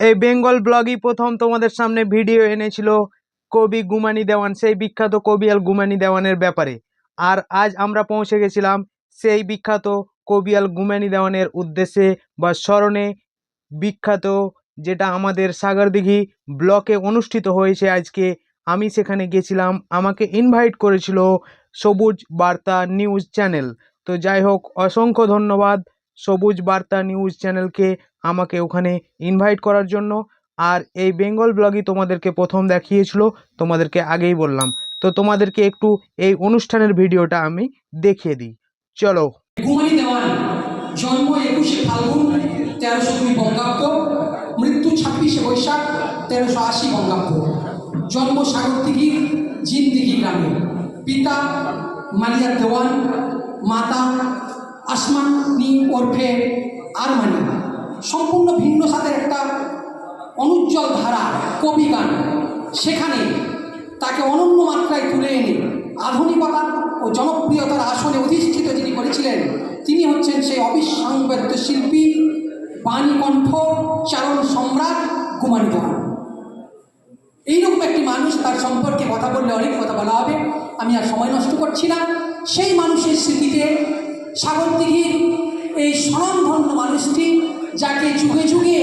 এই বেঙ্গল ব্লগই প্রথম তোমাদের সামনে ভিডিও এনেছিল কবি গুমানি দেওয়ান, সেই বিখ্যাত কবি আল গুমানি দেওয়ানের ব্যাপারে। আর আজ আমরা পৌঁছে গেছিলাম সেই বিখ্যাত কবি আল গুমানি দেওয়ানের উদ্দেশ্যে বা স্মরণে। বিখ্যাত যেটা আমাদের সাগরদিঘি ব্লকে অনুষ্ঠিত হয়েছে আজকে। আমি সেখানে গেছিলাম, আমাকে ইনভাইট করেছিল সবুজ বার্তা নিউজ চ্যানেল। তো যাই হোক, অসংখ্য ধন্যবাদ। সবুজ বার্তা নিউজ চ্যানেলকে আমাকে ওখানে ইনভাইট করার জন্য। আর এই বেঙ্গল ব্লগই তোমাদেরকে প্রথম দেখিয়েছিল, তোমাদেরকে আগেই বললাম। তো তোমাদেরকে একটু এই অনুষ্ঠানের ভিডিওটা আমি দেখিয়ে দিই। চলো। জন্ম একুশে ফাল্গুন, তেরোশো দুই বঙ্গাব্দ। মৃত্যু ছাব্বিশে বৈশাখ, তেরোশো আশি বঙ্গাব্দ। জন্ম গ্রামে। পিতা মালিয়া দেওয়ান মাতা আসমান নি ওরফে আরমানি সম্পূর্ণ ভিন্ন সাথে একটা অনুজ্জ্বল ধারা, কবি গান। সেখানে তাকে অনন্য মাত্রায় তুলে এনে আধুনিকতা ও জনপ্রিয়তার আসনে অধিষ্ঠিত যিনি করেছিলেন, তিনি হচ্ছেন সেই অবিসংবাদ্য শিল্পী, বাণীকণ্ঠ, চারণ সম্রাট কুমারী দেওয়ান এইরকম একটি মানুষ তার সম্পর্কে কথা বললে অনেক কথা বলা হবে। আমি আর সময় নষ্ট করছি না। সেই মানুষের স্মৃতিতে সাগরদিঘির এই স্বনামধন্য মানুষটি, যাকে যুগে যুগে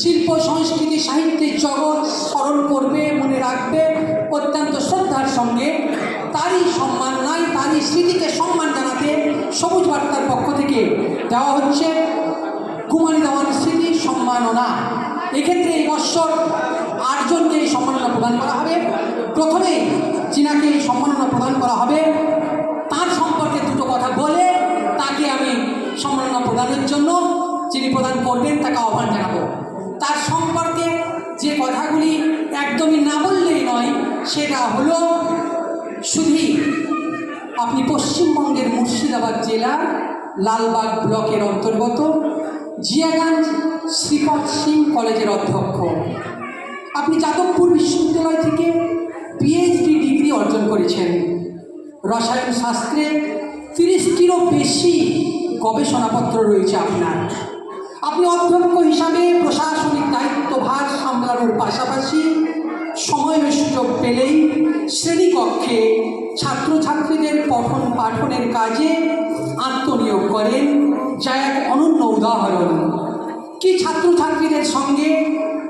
শিল্প, সংস্কৃতি, সাহিত্যের জগৎ স্মরণ করবে, মনে রাখবে, অত্যন্ত শ্রদ্ধার সঙ্গে তারই সম্মান নাই, তারই স্মৃতিকে সম্মান জানাতে সবুজ বার্তার পক্ষ থেকে দেওয়া হচ্ছে কুমারী দেওয়ান স্মৃতি সম্মাননা। এক্ষেত্রে এই বৎসর আটজনকে এই সম্মাননা প্রদান করা হবে। প্রথমে চীনাকে এই সম্মাননা প্রদান করা হবে সম্মাননা প্রদানের জন্য যিনি প্রদান করবেন, তাকে আহ্বান জানাব। তার সম্পর্কে যে কথাগুলি একদমই না বললেই নয়, সেটা হলো শুধু আপনি পশ্চিমবঙ্গের মুর্শিদাবাদ জেলার লালবাগ ব্লকের অন্তর্গত, জিয়াগঞ্জ শ্রীপদ সিং কলেজের অধ্যক্ষ। আপনি যাদবপুর বিশ্ববিদ্যালয় থেকে পিএইচডি ডিগ্রি অর্জন করেছেন। রসায়ন শাস্ত্রে তিরিশটিরও বেশি গবেষণাপত্র রয়েছে আপনার। আপনি অধ্যক্ষ হিসাবে প্রশাসনিক দায়িত্বভার সামলানোর পাশাপাশি সময় সুযোগ পেলেই শ্রেণীকক্ষে ছাত্রছাত্রীদের পঠন পাঠনের কাজে আত্মনিয়োগ করেন। যা এক অনন্য উদাহরণ। কি ছাত্রছাত্রীদের সঙ্গে,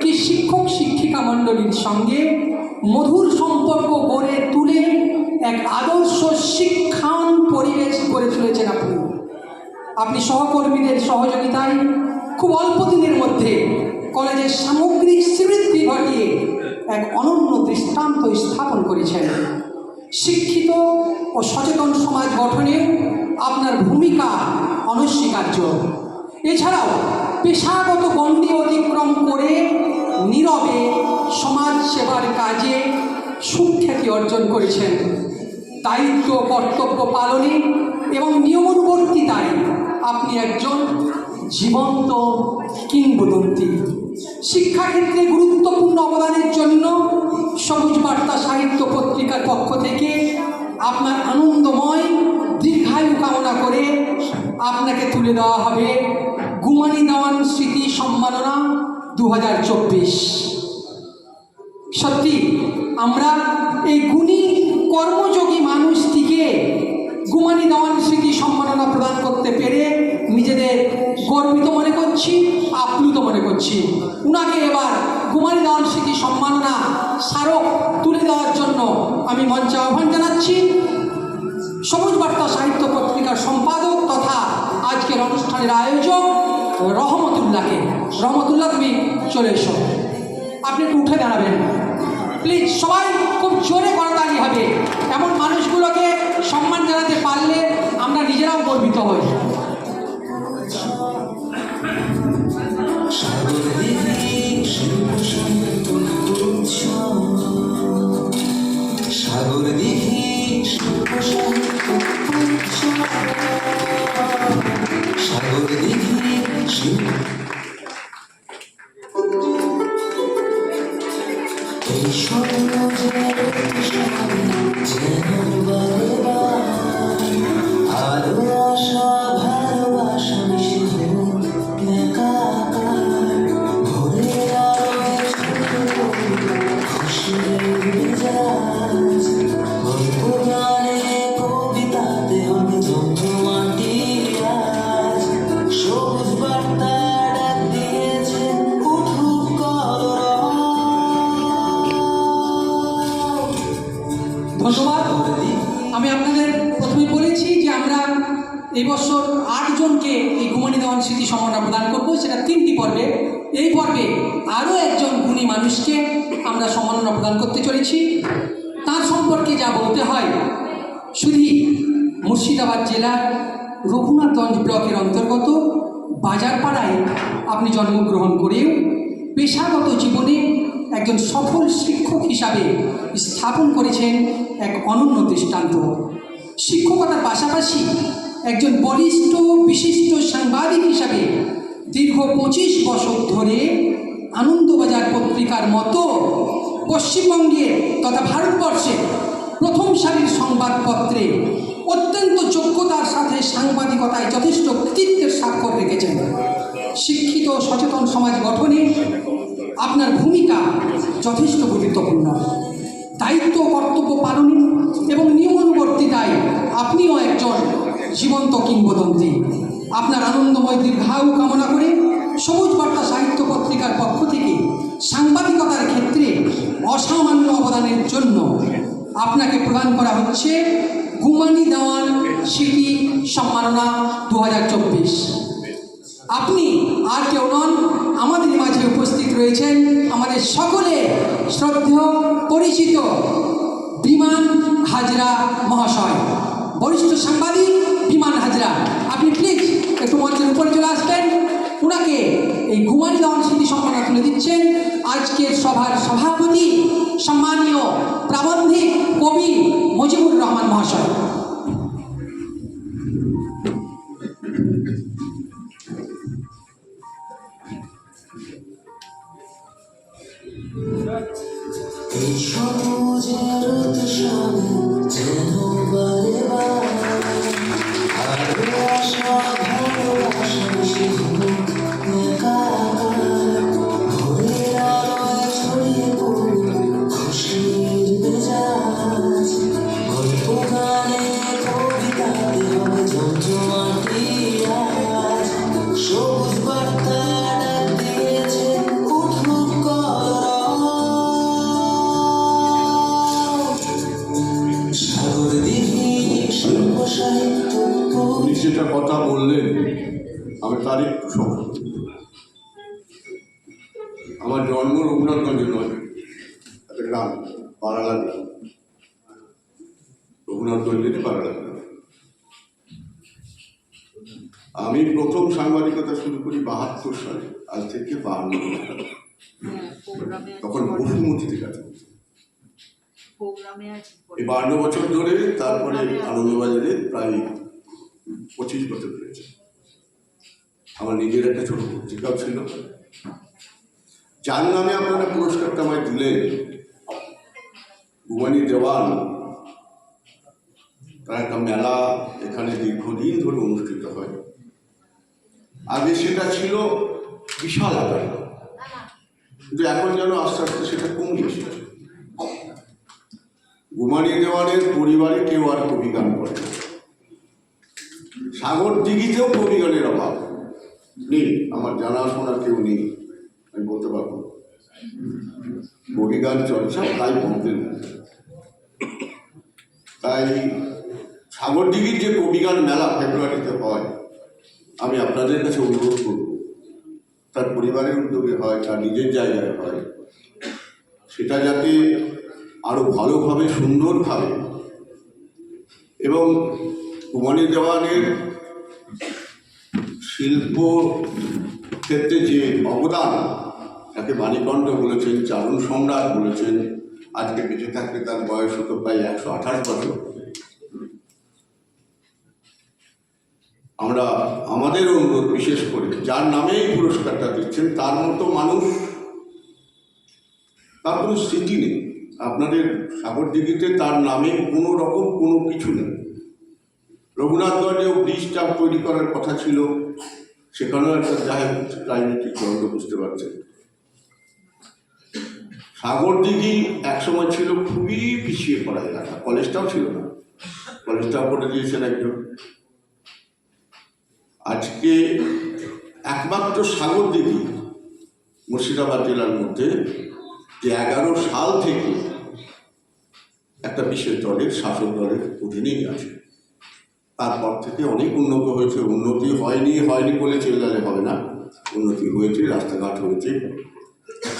কি শিক্ষক শিক্ষিকা মণ্ডলীর সঙ্গে মধুর সম্পর্ক গড়ে তুলে এক আদর্শ শিক্ষান পরিবেশ গড়ে তুলেছেন আপনি। আপনি সহকর্মীদের সহযোগিতায় খুব অল্প দিনের মধ্যে কলেজের সামগ্রিক শ্রীবৃদ্ধি ঘটিয়ে এক অনন্য দৃষ্টান্ত স্থাপন করেছেন। শিক্ষিত ও সচেতন সমাজ গঠনে আপনার ভূমিকা অনস্বীকার্য। এছাড়াও পেশাগত গণ্ডি অতিক্রম করে নীরবে সমাজ সেবার কাজে সুখ্যাতি অর্জন করেছেন। দায়িত্ব কর্তব্য পালনে এবং নিয়মানুবর্তিতায় আপনি একজন জীবন্ত কিংবদন্তি। শিক্ষাক্ষেত্রে গুরুত্বপূর্ণ অবদানের জন্য সবুজ বার্তা সাহিত্য পত্রিকার পক্ষ থেকে আপনার আনন্দময়, দীর্ঘায়ু কামনা করে আপনাকে তুলে দেওয়া হবে গুমানি দেওয়ান স্মৃতি সম্মাননা দু হাজার চব্বিশ। সত্যি, আমরা এই গুণী কর্মযোগী মানুষটিকে গুমানি দেওয়ান স্মৃতি সম্মাননা প্রদান করতে পেরে নিজেদের গর্বিত মনে করছি, আপ্লুত মনে করছি। উনাকে এবার গুমানি দেওয়ান স্মৃতি সম্মাননা স্মারক তুলে দেওয়ার জন্য আমি মঞ্চে আহ্বান জানাচ্ছি। সবুজ বার্তা সাহিত্য পত্রিকার সম্পাদক তথা আজকের অনুষ্ঠানের আয়োজক রহমতুল্লাহকে। রহমতুল্লাহ, তুমি চলে এসো। আপনি একটু উঠে দাঁড়াবেন। প্লিজ, সবাই খুব জোরে করতালি হবে। দেওয়ান স্মৃতি সম্মাননা প্রদান করব। সেটা তিনটি পর্বে। এই পর্বে আরও একজন গুণী মানুষকে আমরা সম্মাননা প্রদান করতে চলেছি। তার সম্পর্কে যা বলতে হয়, শুধু মুর্শিদাবাদ জেলার রঘুনাথগঞ্জ ব্লকের অন্তর্গত বাজারপাড়ায় আপনি জন্মগ্রহণ করেও পেশাগত জীবনে একজন সফল শিক্ষক হিসাবে স্থাপন করেছেন এক অনন্য দৃষ্টান্ত। শিক্ষকতার পাশাপাশি একজন বলিষ্ঠ, বিশিষ্ট সাংবাদিক হিসাবে দীর্ঘ পঁচিশ বছর ধরে আনন্দবাজার পত্রিকার মতো পশ্চিমবঙ্গে তথা ভারতবর্ষে প্রথম সারির সংবাদপত্রে অত্যন্ত যোগ্যতার সাথে সাংবাদিকতায় যথেষ্ট কৃতিত্বের স্বাক্ষর রেখেছেন। শিক্ষিত সচেতন সমাজ গঠনে আপনার ভূমিকা যথেষ্ট গুরুত্বপূর্ণ। দায়িত্ব কর্তব্য পালনে এবং নিয়মানুবর্তিতায় আপনিও একজন জীবন্ত কিংবদন্তি। আপনার আনন্দময় দীর্ঘায়ু কামনা করে সবুজ বার্তা সাহিত্য পত্রিকার পক্ষ থেকে সাংবাদিকতার ক্ষেত্রে অসামান্য অবদানের জন্য আপনাকে প্রদান করা হচ্ছে গুমানি দেওয়ান স্মৃতি সম্মাননা দু হাজার চব্বিশ। আপনি আর কেউ নন, আমাদের মাঝে উপস্থিত রয়েছেন আমাদের সকলে শ্রদ্ধেয়, পরিচিত, বিমান হাজরা মহাশয়, বরিষ্ঠ সাংবাদিক একটু মঞ্চের উপরে চলে আসবেন? ওনাকে এই ঘুমানি দেওয়ান স্মৃতি সম্মাননা তুলে দিচ্ছেন। আজকের সভার সভাপতি সম্মানীয় আমার জন্ম রঘুনাথগঞ্জে নয় একটা গ্রাম পাড়ালা গ্রাম। রঘুনাথগঞ্জেরই পাড়ালা গ্রাম। আমি প্রথম সাংবাদিকতা শুরু করি বাহাত্তর সালে, আজ থেকে বাহান্ন তখন বসুমতিতে কাজ করতাম। এই বান্ন বছর ধরে তারপরে আনন্দবাজারে প্রায় পঁচিশ বছর হয়েছে আমার নিজের একটা ছোট পত্রিকাও ছিল। যার নামে আপনারা পুরস্কারটা আমায় দিলেন। ভুবানী দেওয়ান তার একটা মেলা এখানে দীর্ঘদিন ধরে অনুষ্ঠিত হয়। আগে সেটা ছিল বিশাল আকার। কিন্তু এখন যেন আস্তে আস্তে সেটা কমে এসেছে। গুমানি দেওয়ানের পরিবারে কেউ আর কবিগান করে না। সাগর দিঘিতেও কবিগানের অভাব নেই। আমার জানাশোনার কেউ নেই। আমি বলতে পারব। কবিগান চর্চা বন্ধের মধ্যে। তাই সাগরদিঘির যে কবিগান মেলা ফেব্রুয়ারিতে হয়, আমি আপনাদের কাছে অনুরোধ করব, তার পরিবারের উদ্যোগে হয়, তার নিজের জায়গায় হয়, সেটা যাতে আরও ভালোভাবে, সুন্দরভাবে এবং কুমারী দেওয়ানের শিল্প ক্ষেত্রে যে অবদান তাকে বাণীকণ্ঠ বলেছেন চারণ সম্রাট বলেছেন, আজকে বেঁচে থাকলে তার বয়স হতো প্রায় একশো আঠাশ বছর। আমরা, আমাদের অনুরোধ বিশেষ করে, যার নামে এই পুরস্কারটা দিচ্ছেন, তার মতো মানুষ তার কোনো স্মৃতি নেই। আপনাদের সাগরদিঘিতে তার নামে কোনো রকম কোনো কিছু নেই। রঘুনাথগঞ্জেও ব্রিজটা তৈরি করার কথা ছিল, সেখানেও একটা যাই রাজনৈতিক দ্বন্দ্ব বুঝতে পারছেন। সাগরদিঘি একসময় ছিল খুবই পিছিয়ে পড়া এলাকা। কলেজটাও ছিল না। কলেজটাও করে দিয়েছেন একজন। আজকে একমাত্র সাগরদিঘি মুর্শিদাবাদ জেলার মধ্যে যে এগারো সাল থেকে একটা বিশেষ দলের শাসক দলের অধীনেই আছে। তারপর থেকে অনেক উন্নত হয়েছে। উন্নতি হয়নি হয়নি বলে চিল্লালে হবে না। উন্নতি হয়েছে, রাস্তাঘাট হয়েছে,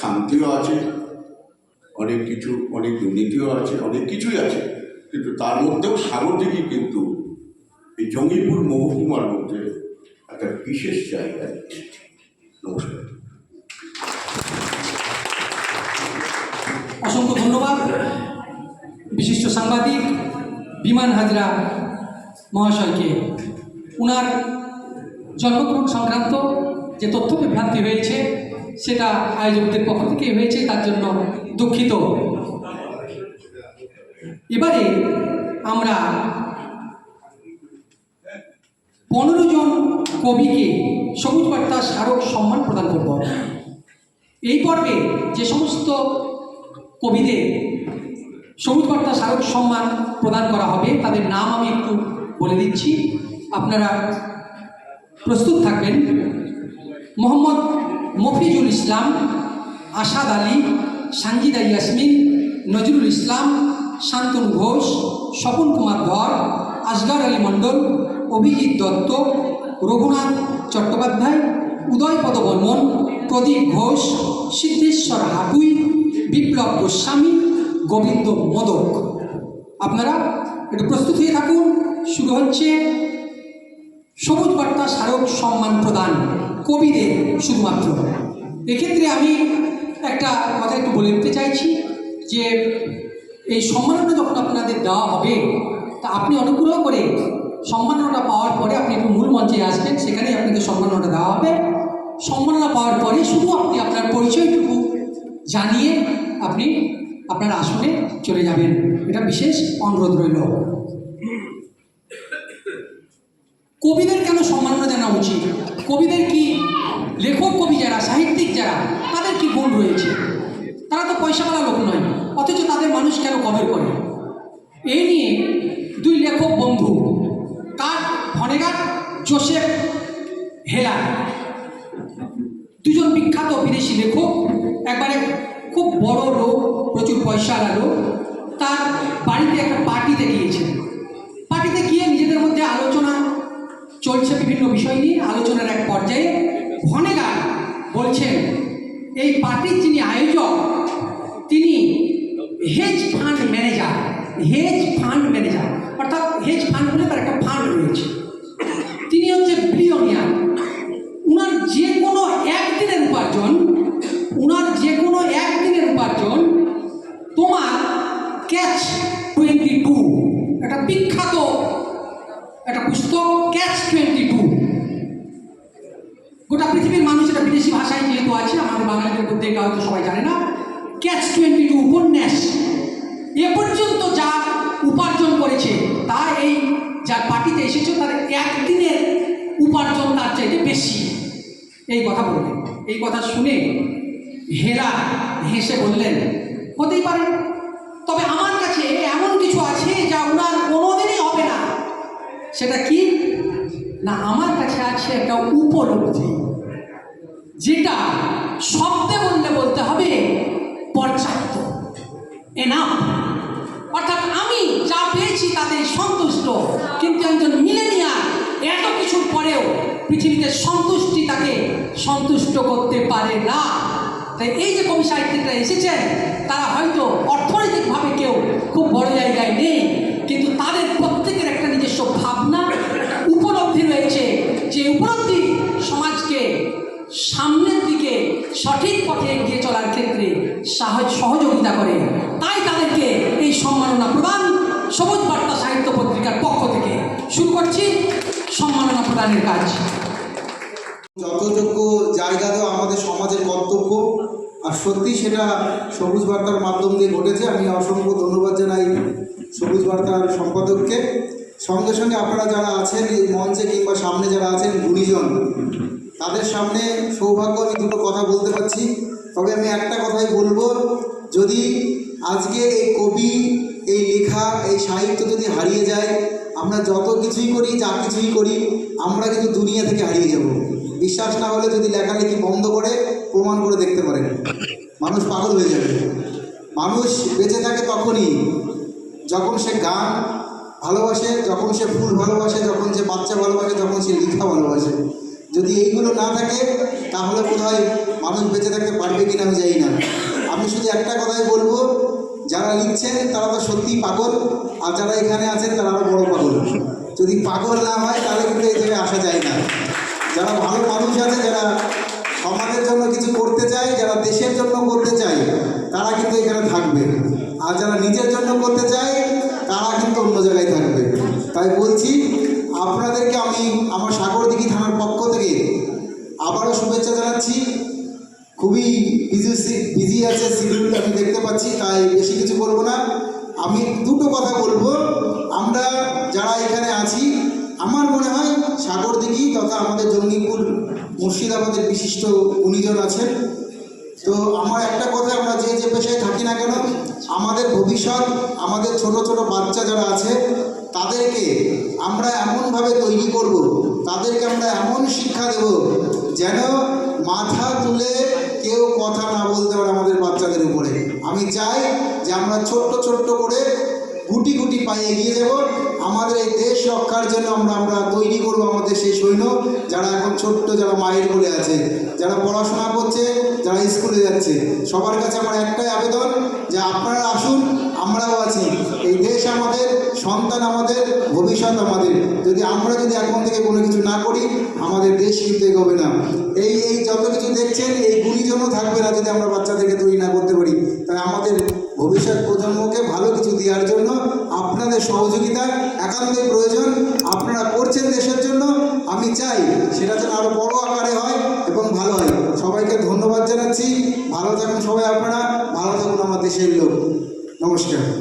শান্তিও আছে। অনেক কিছু, অনেক দুর্নীতিও আছে, অনেক কিছুই আছে। কিন্তু তার মধ্যেও সাগরদিঘি কিন্তু এই জঙ্গিপুর মহকুমার মধ্যে একটা বিশেষ জায়গায় নমস্কার। অসংখ্য ধন্যবাদ। বিশিষ্ট সাংবাদিক বিমান হাজরা মহাশয়কে। উনার জন্মগ্রহণ সংক্রান্ত যে তথ্য বিভ্রান্তি হয়েছে সেটা আয়োজকদের পক্ষ থেকে হয়েছে, তার জন্য দুঃখিত। এবারে আমরা পনেরো জন কবিকে সবুজ বার্তা স্মারক সম্মান প্রদান করব। এই পর্বে যে সমস্ত কবিদের সবুজ বার্তা স্মারক সম্মান প্রদান করা হবে, তাদের নাম আমি একটু বলে দিচ্ছি। আপনারা প্রস্তুত থাকবেন। মোহাম্মদ মফিজুল ইসলাম আসাদ আলী, সানজিদা ইয়াসমিন, নজরুল ইসলাম, শান্তনু ঘোষ, স্বপন কুমার ধর আসগর আলী মণ্ডল, অভিজিৎ দত্ত, রঘুনাথ চট্টোপাধ্যায়, উদয়পদ বর্মন, প্রদীপ ঘোষ, সিদ্ধেশ্বর হাটুই, বিপ্লব গোস্বামী, গোবিন্দ মোদক। আপনারা একটু প্রস্তুত হয়ে থাকুন। শুরু হচ্ছে সবুজ বার্তা স্মারক সম্মান প্রদান কবিদের শুধুমাত্র। এক্ষেত্রে আমি একটা কথা একটু বলে দিতে চাইছি যে, এই সম্মাননা যখন আপনাদের দেওয়া হবে, তা আপনি অনুগ্রহ করে সম্মাননাটা পাওয়ার পরে আপনি একটু মূল মঞ্চে আসবেন, সেখানেই আপনাকে সম্মাননাটা দেওয়া হবে। সম্মাননা পাওয়ার পরে শুধু আপনি আপনার পরিচয়টুকু জানিয়ে আপনি আপনার আসনে চলে যাবেন। এটা বিশেষ অনুরোধ রইল। কবিদের কেন সম্মাননা জানা উচিত? কবিদের কি লেখক, কবি যারা, সাহিত্যিক যারা, তাদের কি গুণ রয়েছে তারা তো পয়সাওয়ালা লোক নয়, অথচ তাদের মানুষ কেন কদর করে? এই নিয়ে দুই লেখক বন্ধু কার ভনেগার জোসেফ হেলার দুজন বিখ্যাত বিদেশি লেখক, একবারে খুব বড় লোক, প্রচুর পয়সাওয়ালা লোক, তার বাড়িতে একটা পার্টিতে গিয়েছেন পার্টিতে গিয়ে নিজেদের মধ্যে আলোচনা চলছে বিভিন্ন বিষয় নিয়ে আলোচনার এক পর্যায়ে ভনেগা বলছেন, এই পার্টির যিনি আয়োজক, তিনি hedge fund manager hedge fund manager অর্থাৎ হেজ ফান্ড বলে তার একটা ফান্ড রয়েছে। ভাষায় যেহেতু আছে, আমাদের বাঙালিদের মধ্যে এটা হয়তো সবাই জানে না ক্যাচ টোয়েন্টি টু উপন্যাস। এ পর্যন্ত যা উপার্জন করেছে, তা এই যার পার্টিতে এসেছে, তার একদিনের উপার্জন তার চাইতে বেশি। এই কথা বললেন। এই কথা শুনে হেরা হেসে বললেন, হতেই পারে। তবে আমার কাছে এমন কিছু আছে যা ওনার কোনোদিনই হবে না। সেটা কি? না, আমার কাছে আছে একটা উপলব্ধি। যেটা শব্দে বললে বলতে হবে পর্যাপ্ত। এনাফ অর্থাৎ আমি যা পেয়েছি তাতে সন্তুষ্ট। কিন্তু একজন মিলেনিয়ার এত কিছুর পরেও পৃথিবীতে সন্তুষ্টি তাকে সন্তুষ্ট করতে পারে না। তাই এই যে কবি সাহিত্যিকরা এসেছেন, তারা হয়তো অর্থনৈতিকভাবে কেউ খুব বড় জায়গায় নেই, কিন্তু তাদের প্রত্যেকের একটা নিজস্ব ভাবনা উপলব্ধি রয়েছে যে উপলব্ধি সমাজকে সামনের দিকে সঠিক পথে এগিয়ে চলার ক্ষেত্রে সাহজ সহযোগিতা করে। তাই তাদেরকে এই সম্মাননা প্রদান সবুজ বার্তা সাহিত্য পত্রিকার পক্ষ থেকে শুরু করছি সম্মাননা প্রদানের কাজ। যথাযোগ্য জায়গা দেওয়া আমাদের সমাজের কর্তব্য, আর সত্যি সেটা সবুজ বার্তার মাধ্যম দিয়ে ঘটেছে, আমি অসংখ্য ধন্যবাদ জানাই সবুজ বার্তার সম্পাদককে। সঙ্গে সঙ্গে আপনারা যারা আছেন এই মঞ্চে কিংবা সামনে যারা আছেন, গুণীজন তাদের সামনে সৌভাগ্য, আমি দুটো কথা বলতে পারছি। তবে আমি একটা কথাই বলব, যদি আজকে এই কবি, এই লেখা, এই সাহিত্য যদি হারিয়ে যায়, আমরা যত কিছুই করি, যা কিছুই করি, আমরা কিন্তু দুনিয়া থেকে হারিয়ে যাব। বিশ্বাস না হলে যদি লেখালেখি বন্ধ করে, প্রমাণ করে দেখতে পারেন। মানুষ পাগল হয়ে যাবে। মানুষ বেঁচে থাকে তখনই, যখন সে গান ভালোবাসে, যখন সে ফুল ভালোবাসে, যখন সে বাচ্চা ভালোবাসে, যখন সে লিখা ভালোবাসে। যদি এইগুলো না থাকে, তাহলে বোধ হয় মানুষ বেঁচে থাকতে পারবে কিনা আমি জানি না। আমি শুধু একটা কথাই বলব, যারা লিখছেন তারা তো সত্যিই পাগল, আর যারা এখানে আছেন তারা আরও বড় পাগল। যদি পাগল না হয়, তাহলে কিন্তু এই জায়গায় আসা যায় না। যারা ভালো মানুষ আছে, যারা সমাজের জন্য কিছু করতে চায়, যারা দেশের জন্য করতে চায়, তারা কিন্তু এখানে থাকবে। আর যারা নিজের জন্য করতে চায়, তারা কিন্তু অন্য জায়গায় থাকবে। তাই বলছি আপনাদেরকে আমি আমার সাগরদিঘি থানার পক্ষ থেকে আবারও শুভেচ্ছা জানাচ্ছি। খুবই বিজি বিজি আছে শিডিউল আমি দেখতে পাচ্ছি, তাই বেশি কিছু বলব না। আমি দুটো কথা বলব। আমরা যারা এখানে আছি, আমার মনে হয় সাগরদিঘি তথা আমাদের জঙ্গিপুর মুর্শিদাবাদের বিশিষ্ট গুণীজন আছেন। তো আমার একটা কথা, আমরা যে যে পেশায় থাকি না কেন, আমাদের ভবিষ্যৎ, আমাদের ছোট ছোট বাচ্চা যারা আছে তাদেরকে আমরা এমনভাবে তৈরি করব, তাদেরকে আমরা এমন শিক্ষা দেব যেন মাথা তুলে কেউ কথা না বলতে পারে আমাদের বাচ্চাদের উপরে। আমি চাই যে আমরা ছোট্ট ছোট্ট করে গুটি গুটি পায়ে এগিয়ে যাব। আমাদের এই দেশ রক্ষার জন্য আমরা আমরা তৈরি করব আমাদের সেই সৈন্য যারা এখন ছোট্ট, যারা মায়ের বলে আছে, যারা পড়াশোনা করছে, যারা স্কুলে যাচ্ছে। সবার কাছে আমার একটাই আবেদন যে আপনারা আসুন, আমরাও আছি। এই দেশ আমাদের, সন্তান আমাদের, ভবিষ্যৎ আমাদের। যদি আমরা যদি এখন থেকে কোনো কিছু না করি, আমাদের দেশ কিন্তু এগোবে না। এই এই যত কিছু দেখছেন, এই গুণীজনও থাকবে না যদি আমরা বাচ্চাদেরকে তৈরি না করতে পারি। তাই আমাদের ভবিষ্যৎ কিছু দেওয়ার জন্য, আপনাদের সহযোগিতা একান্তই প্রয়োজন, আপনারা করছেন দেশের জন্য, আমি চাই সেটা যেন আরও বড় আকারে হয় এবং ভালো হয়। সবাইকে ধন্যবাদ জানাচ্ছি। ভালো থাকুন সবাই আপনারা, ভালো থাকুন আমার দেশের লোক। নমস্কার।